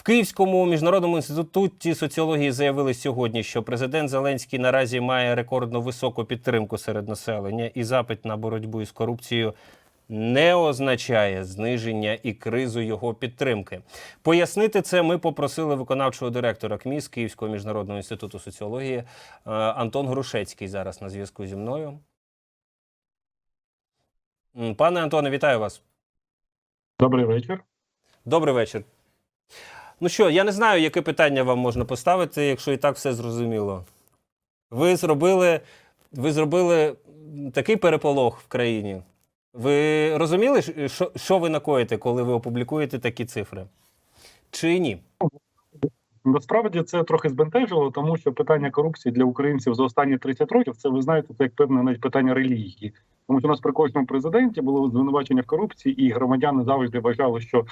В Київському міжнародному інституті соціології заявили сьогодні, що президент Зеленський наразі має рекордно високу підтримку серед населення, і запит на боротьбу із корупцією не означає зниження і кризу його підтримки. Пояснити це ми попросили виконавчого директора КМІС Київського міжнародного інституту соціології е, Антон Грушецький зараз на зв'язку зі мною. Пане Антоне, вітаю вас. Добрий вечір. Добрий вечір. Ну що, я не знаю, яке питання вам можна поставити, якщо і так все зрозуміло. Ви зробили, ви зробили такий переполох в країні. Ви розуміли, що, що ви накоїте, коли ви опублікуєте такі цифри? Чи ні? Насправді це трохи збентежило, тому що питання корупції для українців за останні 30 років це ви знаєте, це як певне навіть питання релігії. Тому що у нас при кожному президенті було звинувачення в корупції, і громадяни завжди вважали, що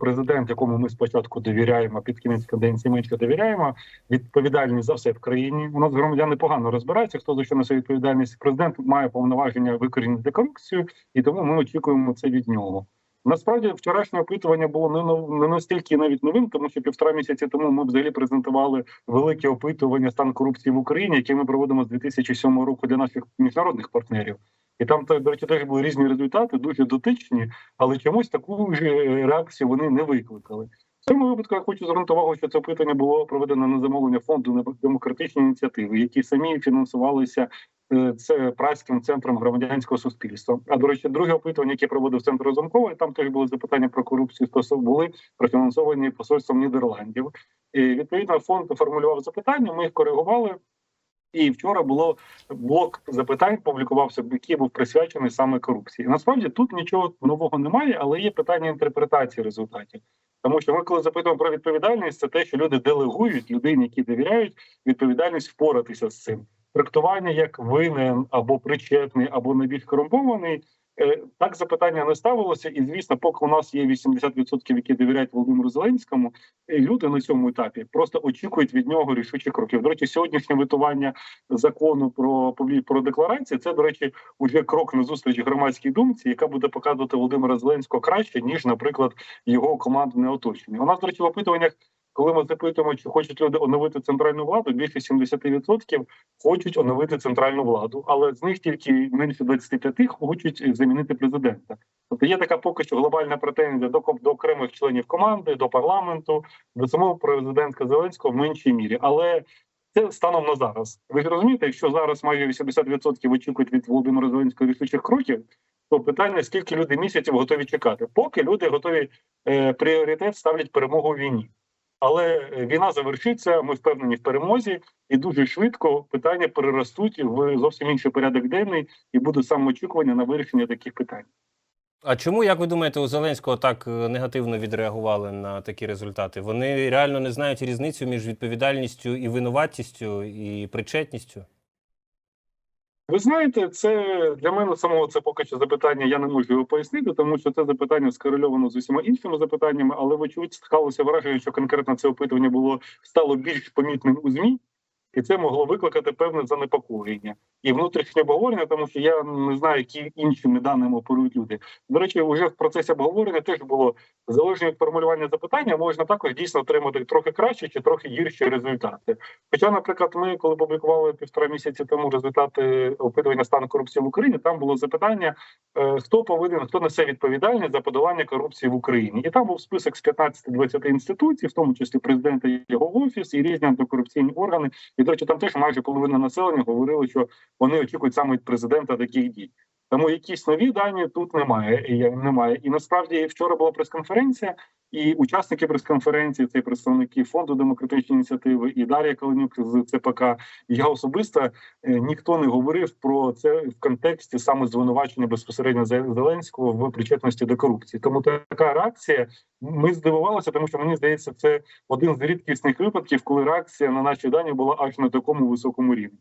президент, якому ми спочатку довіряємо, під кінець каденції менше довіряємо, відповідальність за все в країні. У нас громадяни погано розбираються, хто за що несе відповідальність. Президент має повноваження викорінити корупцію, і тому ми очікуємо це від нього. Насправді вчорашнє опитування було не настільки навіть новим, тому що півтора місяці тому ми взагалі презентували велике опитування стан корупції в Україні, яке ми проводимо з 2007 року для наших міжнародних партнерів. І там до речі, теж були різні результати, дуже дотичні, але чомусь таку ж е, реакцію вони не викликали. В цьому випадку я хочу звернути увагу, що це опитування було проведено на замовлення фонду на демократичні ініціативи, які самі фінансувалися е, це праським центром громадянського суспільства. А до речі, друге опитування, яке проводив центр Розумкова, там теж були запитання про корупцію, стосовно були профінансовані посольством Нідерландів. І відповідно фонд формулював запитання. Ми їх коригували. І вчора було блок запитань, публікувався, який був присвячений саме корупції. Насправді тут нічого нового немає, але є питання інтерпретації результатів. Тому що ми, коли запитуємо про відповідальність, це те, що люди делегують людині, які довіряють відповідальність впоратися з цим. Трактування як винен або причетний, або найбільш корумпований. Е, Так запитання не ставилося, і звісно, поки у нас є 80%, які довіряють Володимиру Зеленському, е, люди на цьому етапі просто очікують від нього рішучих кроків. До речі, сьогоднішнє витування закону про про декларації це, до речі, уже крок на зустріч громадській думці, яка буде показувати Володимира Зеленського краще ніж, наприклад, його командне оточення. У нас, до речі, в опитуваннях. Коли ми запитуємо, чи хочуть люди оновити центральну владу, більше 70% хочуть оновити центральну владу, але з них тільки менше 25% хочуть замінити президента. Тобто є така поки що глобальна претензія до до окремих членів команди, до парламенту, до самого президента Зеленського в меншій мірі. Але це станом на зараз. Ви розумієте, якщо зараз майже 80% очікують від Володимира Зеленського рішучих кроків, то питання скільки люди місяців готові чекати, поки люди готові е, пріоритет ставлять перемогу у війні. Але е, війна завершиться, ми впевнені в перемозі, і дуже швидко питання переростуть в зовсім інший порядок денний, і буде самоочікування на вирішення таких питань. А чому, як ви думаєте, у Зеленського так е, негативно відреагували на такі результати? Вони реально не знають різницю між відповідальністю і винуватістю, і причетністю? Ви знаєте, це для мене самого це поки що запитання. Я не можу його пояснити, тому що це запитання скорельовано з усіма іншими запитаннями. Але вочевидь склалося враження, що конкретно це опитування було стало більш помітним у змі, і це могло викликати певне занепокоєння і внутрішнє обговорення, тому що я не знаю, які іншими даними оперують люди. До речі, вже в процесі обговорення теж було залежно від формулювання запитання, можна також дійсно отримати трохи краще чи трохи гірші результати. Хоча, наприклад, ми коли публікували півтора місяці тому результати опитування стану корупції в Україні, там було запитання, е, хто повинен, хто несе відповідальність за подолання корупції в Україні, і там був список з 15-20 інституцій, в тому числі президента його офіс, і різні антикорупційні органи. І до речі, там теж майже половина населення говорили, що вони очікують саме від президента таких дій. Тому якісь нові дані тут немає. Немає. І насправді вчора була прес-конференція, і учасники прес-конференції, це представники фонду демократичної ініціативи, і Дар'я Калинюк з ЦПК. Я особисто е, ніхто не говорив про це в контексті саме звинувачення безпосередньо Зе- Зеленського в причетності до корупції. Тому така реакція. Ми здивувалися, тому що мені здається, це один з рідкісних випадків, коли реакція на наші дані була аж на такому високому рівні.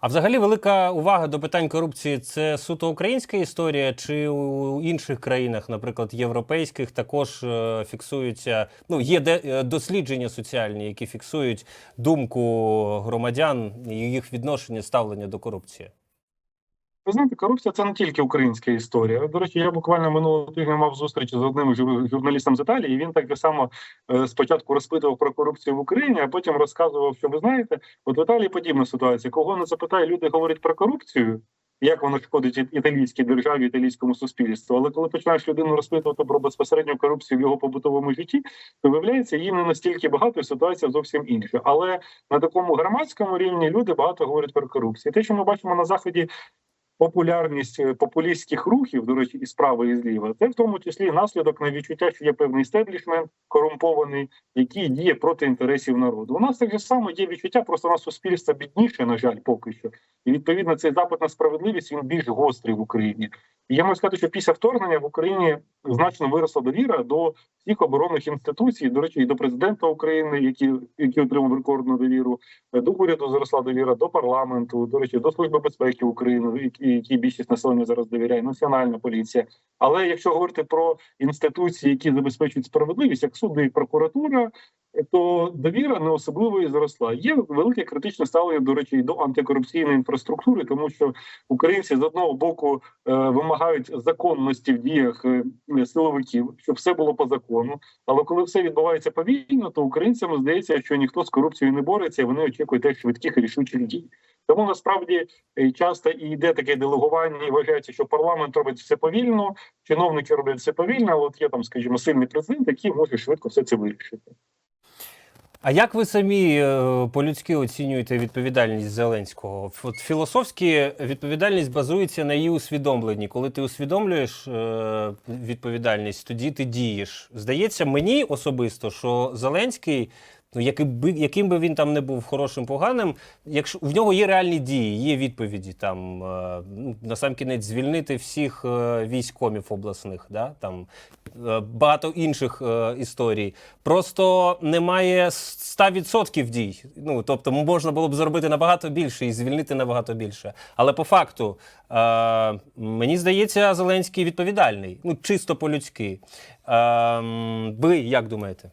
А взагалі велика увага до питань корупції це суто українська історія, чи у інших країнах, наприклад, європейських, також е, фіксуються. Ну, є де, е, дослідження соціальні, які фіксують думку громадян і їх відношення ставлення до корупції. Ви знаєте, корупція це не тільки українська історія. До речі, я буквально минулого тижня мав зустріч з одним жур- журналістом з Італії. і Він так само е, спочатку розпитував про корупцію в Україні, а потім розказував, що ви знаєте, от в Італії подібна ситуація. Кого не запитає, люди говорять про корупцію. Як воно шкодить італійській державі, італійському суспільству. Але коли починаєш людину розпитувати про безпосередню корупцію в його побутовому житті, то виявляється, її не настільки багато, і ситуація зовсім інша. Але на такому громадському рівні люди багато говорять про корупцію. Те, що ми бачимо на заході, популярність е, популістських рухів, до речі, і справа, і зліва, це в тому числі наслідок на відчуття, що є певний стеблішмент корумпований, який діє проти інтересів народу. У нас так само є відчуття, просто у нас суспільство бідніше, на жаль, поки що. І відповідно цей запит на справедливість він більш гострий в Україні. І я можу сказати, що після вторгнення в Україні значно виросла довіра до всіх оборонних інституцій, до речі, і до президента України, які, які отримав рекордну довіру, е, до уряду зросла довіра, до парламенту, до речі, до служби безпеки України, які, які більшість населення зараз довіряє, національна поліція. Але якщо говорити про інституції, які забезпечують справедливість, як суди і прокуратура, то довіра не особливо і зросла. Є велике критичне ставлення, до речі, і до антикорупційної інфраструктури, тому що українці з одного боку е, вимагають законності в діях е, силовиків, щоб все було по закону. Але коли все відбувається повільно, то українцям здається, що ніхто з корупцією не бореться, і вони очікують теж швидких рішучих дій. Тому насправді е, часто і йде таке делегування, і вважається, що парламент робить все повільно, чиновники роблять все повільно. Але от є там, скажімо, сильний президент, який може швидко все це вирішити. А як ви самі е, по-людськи оцінюєте відповідальність Зеленського? От філософськи відповідальність базується на її усвідомленні. Коли ти усвідомлюєш е, відповідальність, тоді ти дієш. Здається, мені особисто, що Зеленський, ну яким яким би він там не був хорошим, поганим, якщо в нього є реальні дії, є відповіді там е, ну, на сам кінець звільнити всіх е, військомів обласних, да там е, багато інших історій. Просто немає 100% дій. Ну тобто можна було б зробити набагато більше і звільнити набагато більше. Але по факту мені здається, Зеленський відповідальний, ну чисто по-людськи. Е, м, ви як думаєте?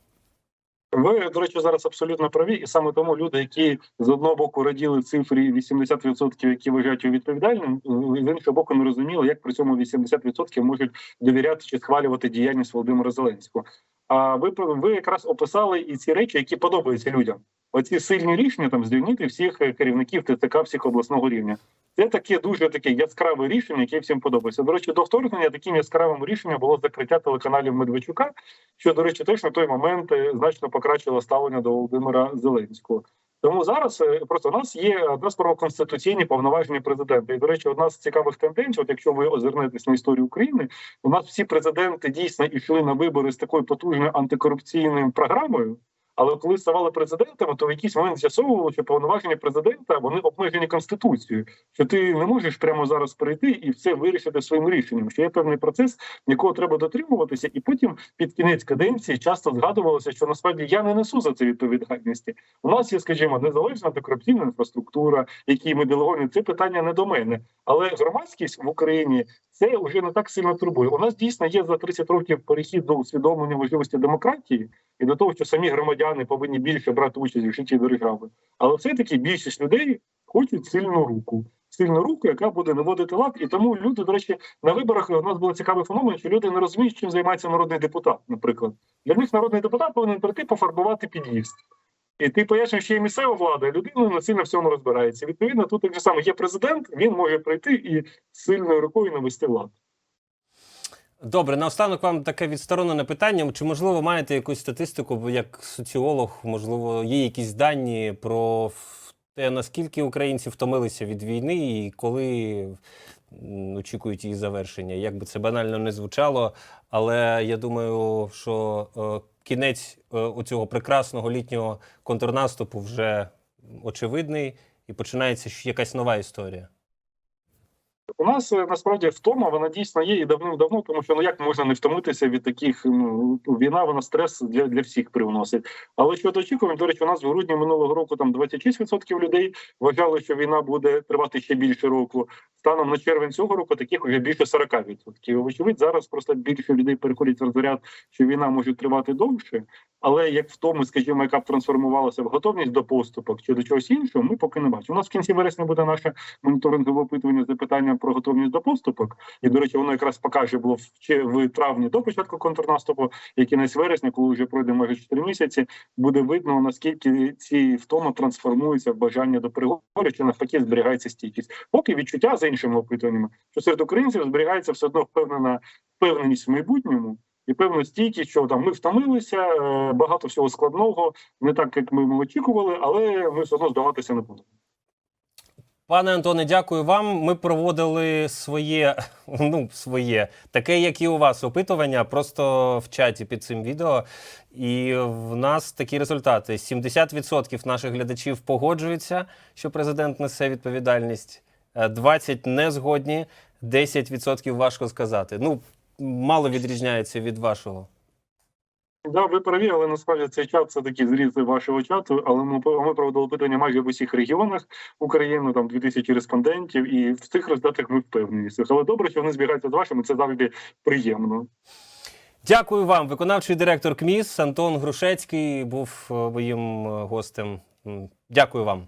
Ви, до речі, зараз абсолютно праві, і саме тому люди, які з одного боку раділи цифрі 80%, які вважають відповідальним, з іншого боку, не розуміли, як при цьому 80% можуть довіряти чи схвалювати діяльність Володимира Зеленського. А ви ви якраз описали і ці речі, які подобаються людям. Оці сильні рішення там звільнити всіх е, керівників ТЦК всіх обласного рівня. Це таке дуже таке яскраве рішення, яке всім подобається. До речі, до вторгнення таким яскравим рішенням було закриття телеканалів Медведчука, що, до речі, теж на той момент е, значно покращило ставлення до Володимира Зеленського. Тому зараз е, просто у нас є одна справа конституційні повноваження президента. І до речі, одна з цікавих тенденцій, от якщо ви озирнетесь на історію України, у нас всі президенти дійсно йшли на вибори з такою потужною антикорупційною програмою. Але коли ставали президентами, то в якийсь момент з'ясовувало, що повноваження президента вони обмежені конституцією, що ти не можеш прямо зараз прийти і все вирішити своїм рішенням. Що є певний процес, якого треба дотримуватися, і потім під кінець каденції часто згадувалося, що насправді я не несу за це відповідальності. У нас є, скажімо, незалежна антикорупційна інфраструктура, які ми делеговані. Це питання не до мене, але громадськість в Україні це вже не так сильно турбує. У нас дійсно є за 30 років перехід до усвідомлення важливості демократії і до того, що самі громадяни повинні більше брати участь в житті держави. Але все таки більшість людей хочуть сильну руку. Сильну руку, яка буде наводити лад, і тому люди, до речі, на виборах у нас було цікавий феномен, що люди не розуміють, чим займається народний депутат. Наприклад, для них народний депутат повинен прийти пофарбувати під'їзд. І ти пояснюєш, що є місцева влада, людина на сильно в цьому розбирається. Відповідно, тут так же саме є президент, він може прийти і сильною рукою навести лад. Добре, наостанок вам таке відсторонене питання. Чи можливо маєте якусь статистику, як соціолог, можливо, є якісь дані про те, наскільки українці втомилися від війни і коли очікують її завершення? Як би це банально не звучало, але я думаю, що е, кінець е, оцього прекрасного літнього контрнаступу вже очевидний і починається якась нова історія. У нас е, насправді втома вона дійсно є і давним-давно, тому що ну як можна не втомитися від таких ну війна, вона стрес для, для всіх привносить. Але щодо очікувань, до речі, у нас в грудні минулого року там 26% людей вважали, що війна буде тривати ще більше року. Станом на червень цього року таких вже більше 40%. Вочевидь, зараз просто більше людей переходять в розряд, що війна може тривати довше. Але як в тому, скажімо, яка б трансформувалася в готовність до поступок чи до чогось іншого, ми поки не бачимо. У нас в кінці вересня буде наше моніторингове опитування з запитанням опитування про готовність до поступок. І до речі, воно якраз покаже було в, травні до початку контрнаступу, і кінець вересня, коли вже пройде майже 4 місяці, буде видно наскільки ці втома трансформуються в бажання до переговорів, чи навпаки зберігається стійкість. Поки відчуття за іншими опитуваннями, що серед українців зберігається все одно впевнена впевненість в майбутньому. І певна стійкість, що там ми втомилися, е, багато всього складного, не так як ми очікували, але ми все одно здаватися не будемо. Пане Антоне, дякую вам. Ми проводили своє, ну, своє, таке, як і у вас, опитування, просто в чаті під цим відео. І в нас такі результати: 70% наших глядачів погоджуються, що президент несе відповідальність, е, 20% не згодні, 10% важко сказати. Ну, мало відрізняється від вашого. Да, ви праві, але насправді цей чат це такі зрізи вашого чату. Але ми ми проводили питання майже в усіх регіонах України, там 2000 респондентів, і в цих результатах ми впевнені. Але добре, що вони збігаються з вашими. Це завжди приємно. Дякую вам. Виконавчий директор КМІС Антон Грушецький був е, моїм е, гостем. Дякую вам.